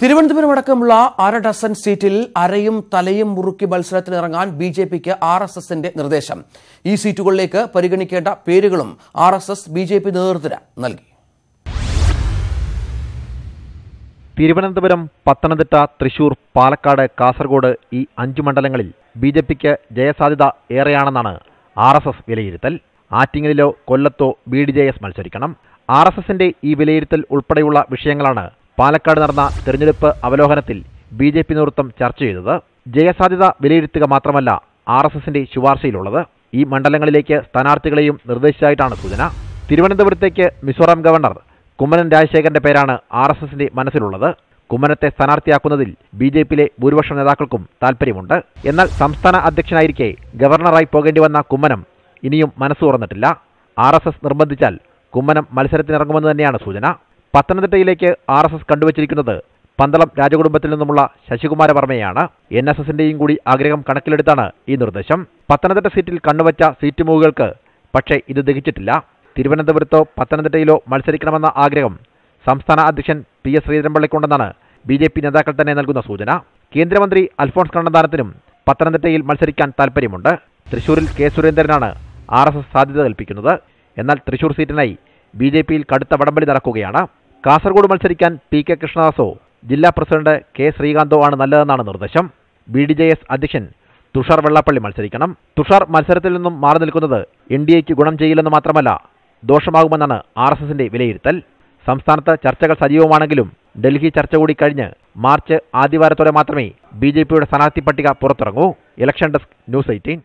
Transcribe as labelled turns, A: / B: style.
A: തിരുവനന്തപുരം അടക്കമുള്ള അര ഡസൻ സീറ്റിൽ അരയും തലയും മുറുക്കി മത്സരത്തിനിറങ്ങാൻ ബി ജെ പിക്ക് ആർ എസ് എസിന്റെ നിർദ്ദേശം. ഈ സീറ്റുകളിലേക്ക് പരിഗണിക്കേണ്ട പേരുകളും R S S B J P നേതൃത്വത്തിന് നൽകി.
B: തിരുവനന്തപുരം പത്തനംതിട്ട തൃശൂർ പാലക്കാട് കാസർഗോഡ് ഈ അഞ്ചു മണ്ഡലങ്ങളിൽ ബി ജെ പിക്ക് ജയസാധ്യത ഏറെയാണെന്നാണ് ആർ എസ് എസ് വിലയിരുത്തൽ. ആറ്റിങ്ങലിലോ കൊല്ലത്തോ ബി ഡി ജെ എസ് മത്സരിക്കണം. ആർ എസ് എസിന്റെ ഈ വിലയിരുത്തൽ ഉൾപ്പെടെയുള്ള വിഷയങ്ങളാണ് പാലക്കാട് നടന്ന തെരഞ്ഞെടുപ്പ് അവലോകനത്തിൽ ബി ജെ പി നേതൃത്വം ചർച്ച ചെയ്തത് ജയസാധ്യത വിലയിരുത്തുക മാത്രമല്ല ആർ എസ് എസിന്റെ ശുപാർശയിലുള്ളത്. ഈ മണ്ഡലങ്ങളിലേക്ക് സ്ഥാനാർത്ഥികളെയും നിർദ്ദേശിച്ചായിട്ടാണ് സൂചന. തിരുവനന്തപുരത്തേക്ക് മിസോറാം ഗവർണർ കുമ്മനം രാജശേഖരന്റെ പേരാണ് ആർ എസ് എസിന്റെ മനസ്സിലുള്ളത്. കുമ്മനത്തെ സ്ഥാനാർത്ഥിയാക്കുന്നതിൽ ബി ജെ പിയിലെ ഭൂരിപക്ഷം നേതാക്കൾക്കും താൽപ്പര്യമുണ്ട്. എന്നാൽ സംസ്ഥാന അധ്യക്ഷനായിരിക്കെ ഗവർണറായി പോകേണ്ടി വന്ന കുമ്മനം ഇനിയും മനസ്സു തുറന്നിട്ടില്ല. ആർ എസ് എസ് നിർബന്ധിച്ചാൽ കുമ്മനം മത്സരത്തിനിറങ്ങുമെന്ന് തന്നെയാണ് സൂചന. പത്തനംതിട്ടയിലേക്ക് ആർ എസ് എസ് കണ്ടുവച്ചിരിക്കുന്നത് പന്തളം രാജകുടുംബത്തിൽ നിന്നുമുള്ള ശശികുമാര വർമ്മയാണ്. എൻ എസ് എസിന്റെയും കൂടി ആഗ്രഹം കണക്കിലെടുത്താണ് ഈ നിർദ്ദേശം. പത്തനംതിട്ട സീറ്റിൽ കണ്ണുവച്ച സീറ്റ് മൂവുകൾക്ക് പക്ഷേ ഇത് ദഹിച്ചിട്ടില്ല. തിരുവനന്തപുരത്തോ പത്തനംതിട്ടയിലോ മത്സരിക്കണമെന്ന ആഗ്രഹം സംസ്ഥാന അധ്യക്ഷൻ പി എസ് ശ്രീധരൻപിള്ളയ്ക്കുണ്ടെന്നാണ് ബി ജെ പി നേതാക്കൾ തന്നെ നൽകുന്ന സൂചന. കേന്ദ്രമന്ത്രി അൽഫോൺസ് കണ്ണന്താനത്തിനും പത്തനംതിട്ടയിൽ മത്സരിക്കാൻ താൽപ്പര്യമുണ്ട്. തൃശൂരിൽ കെ സുരേന്ദ്രനാണ് ആർ എസ് എസ് സാധ്യത കൽപ്പിക്കുന്നത്. എന്നാൽ തൃശൂർ സീറ്റിനായി ബി ജെ പിയിൽ കടുത്ത വടംവലി നടക്കുകയാണ്. കാസർഗോഡ് മത്സരിക്കാൻ പി കെ കൃഷ്ണദാസോ ജില്ലാ പ്രസിഡന്റ് കെ ശ്രീകാന്തോ ആണ് നല്ലതെന്നാണ് നിർദ്ദേശം. ബി ഡി ജെ എസ് അധ്യക്ഷൻ തുഷാർ വെള്ളാപ്പള്ളി മത്സരിക്കണം. തുഷാർ മത്സരത്തിൽ നിന്നും മാറി നിൽക്കുന്നത് എൻ ഡി എക്ക് ഗുണം ചെയ്യില്ലെന്ന് മാത്രമല്ല ദോഷമാകുമെന്നാണ് ആർ എസ് എസിന്റെ വിലയിരുത്തൽ. സംസ്ഥാനത്ത് ചർച്ചകൾ സജീവമാണെങ്കിലും ഡൽഹി ചർച്ച കൂടി കഴിഞ്ഞ് മാർച്ച് ആദ്യവാരത്തോടെ മാത്രമേ ബി ജെ പിയുടെ സ്ഥാനാർത്ഥി പട്ടിക പുറത്തിറങ്ങൂ. Election desk news eighteen.